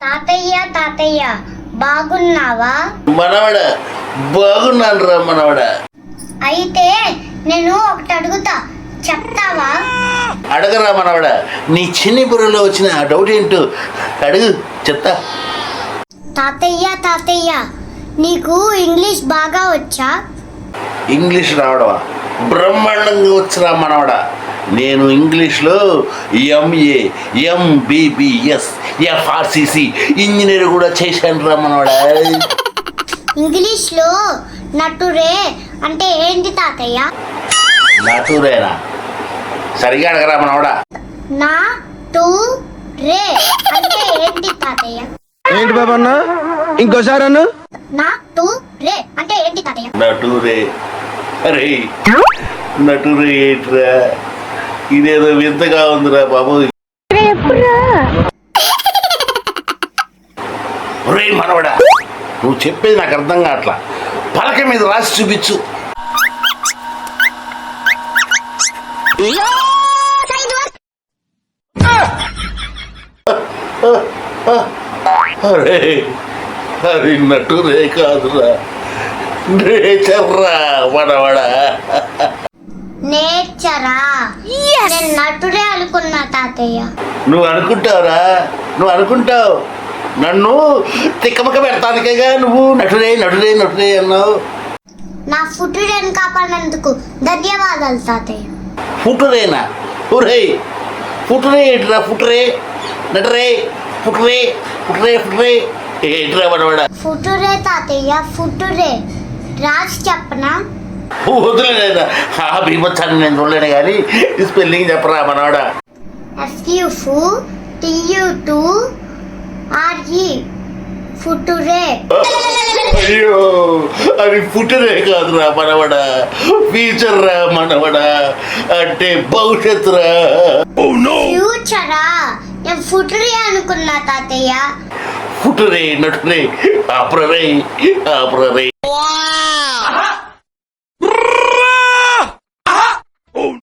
తాతయ్య తాతయ్య బాగున్నావా? మనవడ బాగున్నాను రా మనవడ. అయితే నేను ఒకటి అడుగుతా చెప్తావా? అడగరా మనవడ నీ చిన్ని బుర్రలో వచ్చిన ఆ డౌట్ ఏంటో అడుగు చెప్తా. తాతయ్య తాతయ్య నీకు ఇంగ్లీష్ బాగా వచ్చా? ఇంగ్లీష్ రావడమా? బ్రహ్మాండంగా వచ్చిరా మనవడ. నేను ఇంగ్లీష్లో ఎంఏ ఎంబీబీఎస్ ఎఫ్ఆర్సిసి ఇంజనీర్ కూడా చేశాను రా మనవడ. ఇంగ్లీష్లో నటురే అంటే ఏంటి తాతయ్య? నాటూరేనా? సరిగా అడగరా మనవడ. నా టు రే అంటే ఏంటి తాతయ్య? ఏంటి బాబా అన్న? ఇంకోసారి అన్న? నా టు రే అంటే ఏంటి తాతయ్య? నటూరే. అరే నటూరే ఏంట్రా? ఇదేదో వింతగా ఉందిరా బాబు. ఒరే మనవడా నువ్వు చెప్పేది నాకు అర్థం కావట్లా. పలక మీద రాసి చూపించు. అరే అది నటురే కాదురా. నేచర్రా మనవడా. నేచరా? నేను నటుడే అనుకున్నా తాతయ్య. నువ్వు అనుకుంటావురా? నువ్వు అనుకుంటావు. నన్ను తిక్కమక్క పెడతానికేగా నువ్వు? నటురే నటురే నటురే అన్నావు. నా ఫుట్టుడేని కాపాడినందుకు ధన్యవాదాలు తాతయ్య. ఫుటురేనా ఊరే ఫుటురే ఏంట్రా ఫుటురే నటరే ఫుటురే ఫుటురే ఫుటురే ఏంట్రా మనవాడ ఫుట్టురే తాతయ్య ఫుట్టురే రాసి చెప్పనా? వదిలేదా? ఆ బీభత్సాన్ని నేను చూడలేను కానీ స్పెల్లింగ్ చెప్పరా మనవాడ? ఎఫ్యు ఫు టియు టు ఆర్ఈ ఫుట్టురే అయ్యో అది పుట్టినే కాదురా మనవడ. ఫ్యూచర్ రా మనవడ. అంటే భవిష్యత్తు రా. ఫ్యూచరా నేను ఫుట్టురే అనుకున్నా తాతయ్య. పుట్టురే నటురే ఆపురరే ఆపురరే